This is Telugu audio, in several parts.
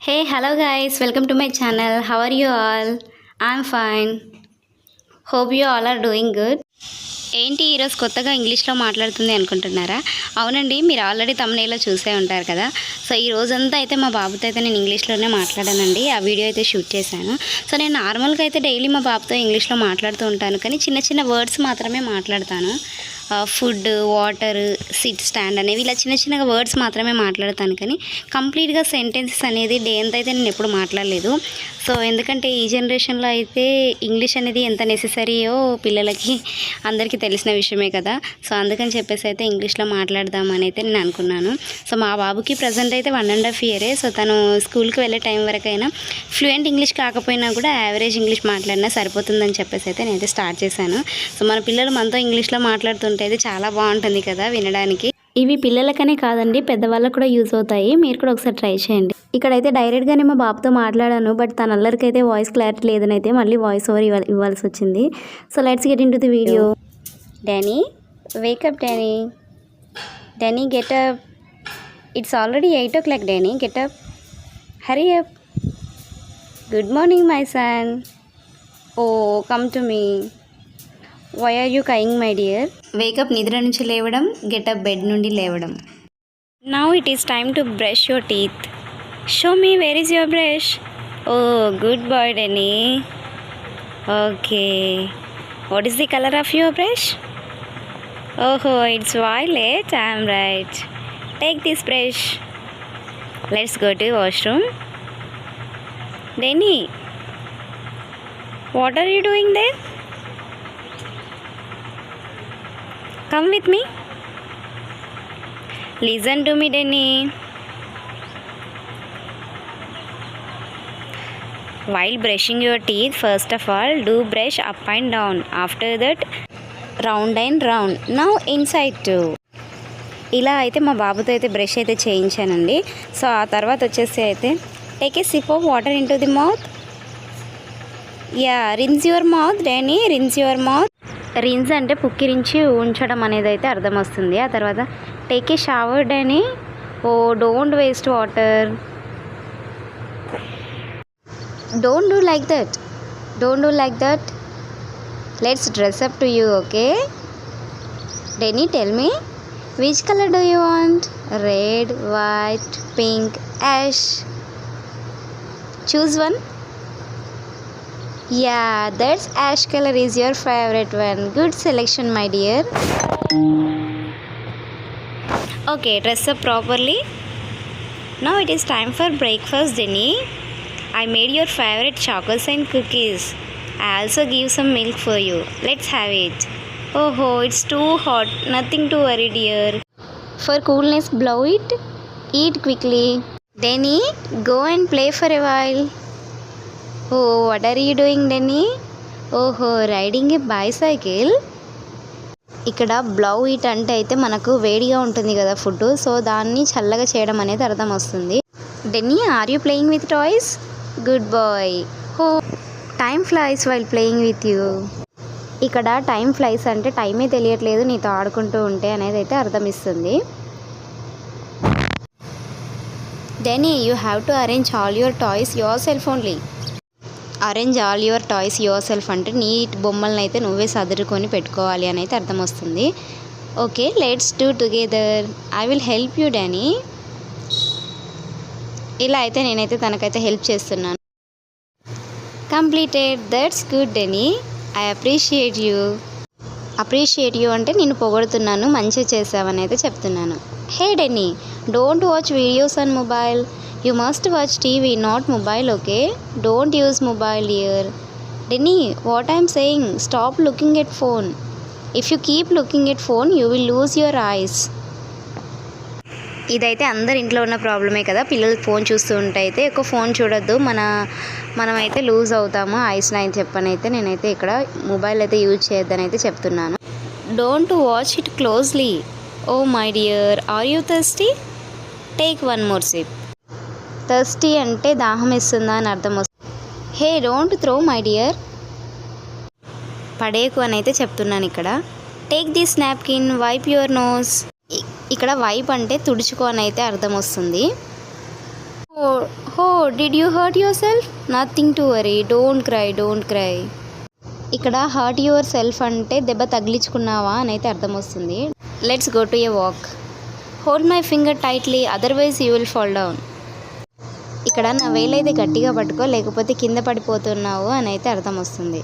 Hey hello guys welcome to my channel How are you all I'm fine hope you all are doing good ఏంటి ఈరోజు కొత్తగా ఇంగ్లీష్లో మాట్లాడుతుంది అనుకుంటున్నారా? అవునండి మీరు ఆల్రెడీ తమిళలో చూసే ఉంటారు కదా. సో ఈ రోజంతా అయితే మా బాబుతో అయితే నేను ఇంగ్లీష్లోనే మాట్లాడానండి. ఆ వీడియో అయితే షూట్ చేశాను. సో నేను నార్మల్గా అయితే డైలీ మా బాబుతో ఇంగ్లీష్లో మాట్లాడుతూ ఉంటాను. కానీ చిన్న చిన్న వర్డ్స్ మాత్రమే మాట్లాడతాను. ఫుడ్ వాటర్ సిట్ స్టాండ్ అనేవి ఇలా చిన్న చిన్నగా వర్డ్స్ మాత్రమే మాట్లాడతాను కానీ కంప్లీట్గా సెంటెన్సెస్ అనేది డే ఎంత అయితే నేను ఎప్పుడు మాట్లాడలేదు. సో ఎందుకంటే ఈ జనరేషన్లో అయితే ఇంగ్లీష్ అనేది ఎంత నెససరీయో పిల్లలకి అందరికీ తెలిసిన విషయమే కదా. సో అందుకని చెప్పేసి అయితే ఇంగ్లీష్లో మాట్లాడదామని అయితే నేను అనుకున్నాను. సో మా బాబుకి ప్రజెంట్ అయితే వన్ అండ్ హాఫ్ ఇయరే సో తను స్కూల్కి వెళ్ళే టైం వరకైనా ఫ్లూయెంట్ ఇంగ్లీష్ కాకపోయినా కూడా యావరేజ్ ఇంగ్లీష్ మాట్లాడినా సరిపోతుందని చెప్పేసి అయితే నేనైతే స్టార్ట్ చేశాను. సో మన పిల్లలు మనతో ఇంగ్లీష్లో అయితే చాలా బాగుంటుంది కదా వినడానికి. ఇవి పిల్లలకనే కాదండి పెద్దవాళ్ళకు కూడా యూజ్ అవుతాయి. మీరు కూడా ఒకసారి ట్రై చేయండి. ఇక్కడైతే డైరెక్ట్గానే మా బాబుతో మాట్లాడాను బట్ తన అల్లరికైతే వాయిస్ క్లారిటీ లేదని అయితే మళ్ళీ వాయిస్ ఓవర్ ఇవ్వాలి ఇవ్వాల్సి వచ్చింది. So let's get into the video. Danny wake up Danny. Danny get up it's already eight o'clock Danny. Get up hurry up good morning my son oh come to me why are you crying my dear wake up నిద్ర నుంచి లేవడం గెటప్ బెడ్ నుండి లేవడం now it is time to brush your teeth show me where is your brush oh good boy Danny okay what is the colour of your brush oho it's violet I'm right take this brush let's go to washroom Danny what are you doing there come with me listen to me Danny while brushing your teeth first of all do brush up and down after that round and round now inside to ఇలా అయితే మా బాబుతో అయితే బ్రష్ అయితే చేయించానండి సో ఆ తర్వాత వచ్చేసి అయితే take a sip of water into the mouth yeah rinse your mouth Danny rinse your mouth rinse అంటే పుక్కిరించి ఉంచడం అనేది అయితే అర్థం వస్తుంది. ఆ తర్వాత టేక్ ఏ షవర్ అని ఓ don't waste water don't do like that don't do like that let's dress up to you okay Danny tell me which colour do you want red white pink ash choose one Yeah, that's ash color is your favorite one. Good selection, my dear. Okay, dress up properly. Now it is time for breakfast, Jenny. I made your favorite chocolates and cookies. I also give some milk for you. Let's have it. Oh, ho, it's too hot. Nothing to worry, dear. For coolness, blow it. Eat quickly. Denny, go and play for a while. Oh what are you doing Danny oho riding a bicycle ఇక్కడ బ్లౌ ఇట్ అంటే అయితే మనకు వేడిగా ఉంటుంది కదా ఫుడ్ సో దాన్ని చల్లగా చేయడం అనేది అర్థం వస్తుంది. Danny are you playing with toys good boy ho time flies while playing with you ఇక్కడ టైం ఫ్లైస్ అంటే టైమే తెలియట్లేదు నీతో ఆడుకుంటూ ఉంటే అనేది అయితే అర్థం ఇస్తుంది Danny you have to arrange all your toys your cell ఫోన్లీ arrange all your toys yourself అంటే నీ బొమ్మలను అయితే నువ్వే సదురుకొని పెట్టుకోవాలి అని అయితే అర్థం వస్తుంది okay let's do together I will help you Danny ఇలా అయితే నేనైతే తనకైతే హెల్ప్ చేస్తున్నాను. Completed that's good Danny I appreciate you appreciate you అంటే నేను పొగడుతున్నాను మంచిగా చేసావని అయితే చెప్తున్నాను. Hey Danny don't watch videos on mobile you must watch TV not mobile okay don't use mobile here Danny what I'm saying stop looking at phone if you keep looking at phone you will lose your eyes ఇదైతే అందరి ఇంట్లో ఉన్న ప్రాబ్లమే కదా. పిల్లలు ఫోన్ చూస్తూ ఉంటే అయితే ఎక్కువ ఫోన్ చూడొద్దు. మన మనమైతే లూజ్ అవుతాము. ఐస్ నైన్ చెప్పని అయితే నేనైతే ఇక్కడ మొబైల్ అయితే యూజ్ చేయొద్దని అయితే చెప్తున్నాను. Don't watch it closely oh my dear are you thirsty take one more sip thirsty అంటే దాహం ఇస్తుందా అని అర్థం వస్తుంది. Hey don't throw my dear. పడేకు అని అయితే చెప్తున్నాను ఇక్కడ. Take this napkin wipe your nose. ఇక్కడ వైప్ అంటే తుడుచుకో అని అయితే అర్థం వస్తుంది. Ho did you hurt yourself nothing to worry don't cry don't cry. ఇక్కడ హర్ట్ యువర్ సెల్ఫ్ అంటే దెబ్బ తగిలించుకున్నావా అని అయితే అర్థం వస్తుంది. Let's go to a walk. Hold my finger tightly otherwise you will fall down. ఇక్కడ నా వేలైతే గట్టిగా పట్టుకో లేకపోతే కింద పడిపోతున్నావు అని అయితే అర్థం వస్తుంది.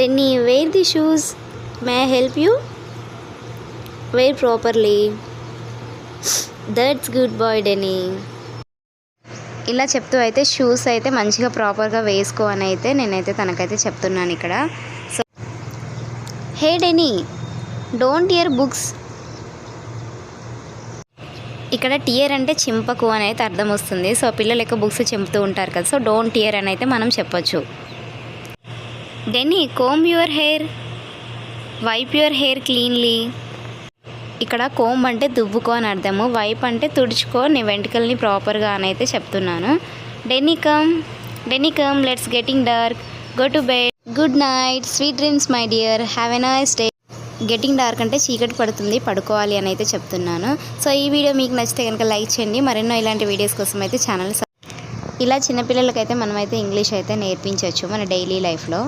Danny wear the shoes may help you wear properly that's good boy Danny ఇలా చెప్తూ అయితే షూస్ అయితే మంచిగా ప్రాపర్గా వేసుకో అని అయితే నేనైతే తనకైతే చెప్తున్నాను ఇక్కడ. So hey Danny don't tear books ఇక్కడ టియర్ అంటే చింపకు అని అయితే అర్థం వస్తుంది. సో పిల్లలు ఎక్కువ బుక్స్ చింపుతూ ఉంటారు కదా. సో డోంట్ టియర్ అని అయితే మనం చెప్పొచ్చు. Danny comb your hair wipe your hair cleanly ఇక్కడ కోమ్ అంటే దువ్వుకో అని అర్థము. వైప్ అంటే తుడుచుకో. నీ వెంట్రుకల్ని ప్రాపర్గా అని అయితే చెప్తున్నాను. Danny come Danny come let's getting dark go to bed good night sweet dreams my dear have a nice day getting dark అంటే చీకటి పడుతుంది పడుకోవాలి అని అయితే చెప్తున్నాను. సో ఈ వీడియో మీకు నచ్చితే కనుక లైక్ చేయండి. మరెన్నో ఇలాంటి వీడియోస్ కోసం అయితే ఛానల్ ఇలా చిన్నపిల్లలకైతే మనమైతే ఇంగ్లీష్ అయితే నేర్పించవచ్చు మన డైలీ లైఫ్లో.